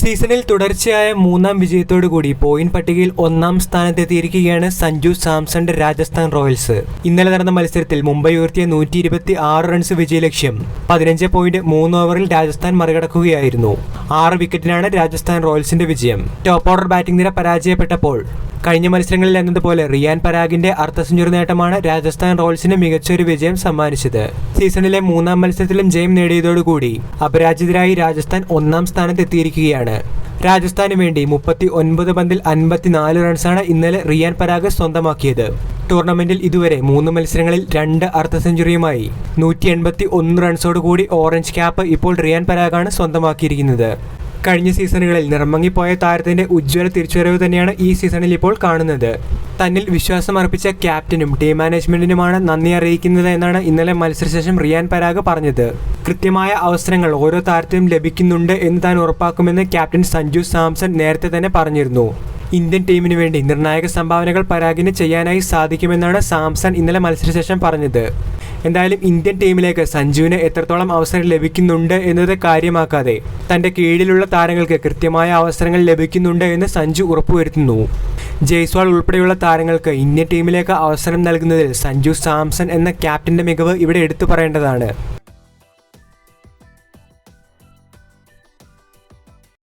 സീസണിൽ തുടർച്ചയായ മൂന്നാം വിജയത്തോടുകൂടി പോയിന്റ് പട്ടികയിൽ ഒന്നാം സ്ഥാനത്തെത്തിയിരിക്കുകയാണ് സഞ്ജു സാംസന്റെ രാജസ്ഥാൻ റോയൽസ്. ഇന്നലെ നടന്ന മത്സരത്തിൽ മുംബൈ ഉയർത്തിയ നൂറ്റി ഇരുപത്തി ആറ് റൺസ് വിജയലക്ഷ്യം. പതിനഞ്ച് പോയിന്റ് മൂന്ന് ഓവറിൽ രാജസ്ഥാൻ മറികടക്കുകയായിരുന്നു. ആറ് വിക്കറ്റിനാണ് രാജസ്ഥാൻ റോയൽസിന്റെ വിജയം. ടോപ്പ് ഓർഡർ ബാറ്റിംഗ് നിര പരാജയപ്പെട്ടപ്പോൾ കഴിഞ്ഞ മത്സരങ്ങളിൽ എന്നതുപോലെ റിയാൻ പരാഗിന്റെ അർദ്ധ സെഞ്ചുറി നേട്ടമാണ് രാജസ്ഥാൻ റോയൽസിന് മികച്ചൊരു വിജയം സമ്മാനിച്ചത്. സീസണിലെ മൂന്നാം മത്സരത്തിലും ജയം നേടിയതോടുകൂടി അപരാജിതരായി രാജസ്ഥാൻ ഒന്നാം സ്ഥാനത്തെത്തിയിരിക്കുകയാണ്. രാജസ്ഥാന് വേണ്ടി മുപ്പത്തി ഒൻപത് പന്തിൽ അൻപത്തിനാല് റൺസാണ് ഇന്നലെ റിയാൻ പരാഗ് സ്വന്തമാക്കിയത്. ടൂർണമെന്റിൽ ഇതുവരെ മൂന്ന് മത്സരങ്ങളിൽ രണ്ട് അർദ്ധ സെഞ്ചുറിയുമായി. നൂറ്റി എൺപത്തി ഒന്ന് റൺസോടുകൂടി ഓറഞ്ച് ക്യാപ്പ് ഇപ്പോൾ റിയാൻ പരാഗാണ് സ്വന്തമാക്കിയിരിക്കുന്നത്. കഴിഞ്ഞ സീസണുകളിൽ നിറമങ്ങിപ്പോയ താരത്തിന്റെ ഉജ്ജ്വല തിരിച്ചുവരവ് തന്നെയാണ് ഈ സീസണിൽ ഇപ്പോൾ കാണുന്നത്. തന്നിൽ വിശ്വാസം അർപ്പിച്ച ക്യാപ്റ്റനും ടീം മാനേജ്മെന്റിനുമാണ് നന്ദി അറിയിക്കുന്നത് എന്നാണ് ഇന്നലെ മത്സരശേഷം റിയാൻ പരാഗ് പറഞ്ഞത്. കൃത്യമായ അവസരങ്ങൾ ഓരോ താരത്തിനും ലഭിക്കുന്നുണ്ട് എന്ന് താൻ ഉറപ്പാക്കുമെന്ന് ക്യാപ്റ്റൻ സഞ്ജു സാംസൺ നേരത്തെ തന്നെ പറഞ്ഞിരുന്നു. ഇന്ത്യൻ ടീമിന് വേണ്ടി നിർണായക സംഭാവനകൾ പരാഗിന് ചെയ്യാനായി സാധിക്കുമെന്നാണ് സാംസൺ ഇന്നലെ മത്സരശേഷം പറഞ്ഞത്. എന്തായാലും ഇന്ത്യൻ ടീമിലേക്ക് സഞ്ജുവിന് എത്രത്തോളം അവസരം ലഭിക്കുന്നുണ്ട് എന്നത് കാര്യമാക്കാതെ തന്റെ കീഴിലുള്ള താരങ്ങൾക്ക് കൃത്യമായ അവസരങ്ങൾ ലഭിക്കുന്നുണ്ട് എന്ന് സഞ്ജു ഉറപ്പുവരുത്തുന്നു. ജയ്സ്വാൾ ഉൾപ്പെടെയുള്ള താരങ്ങൾക്ക് ഇന്ത്യൻ ടീമിലേക്ക് അവസരം നൽകുന്നതിൽ സഞ്ജു സാംസൺ എന്ന ക്യാപ്റ്റന്റെ മികവ് ഇവിടെ എടുത്തു പറയേണ്ടതാണ്.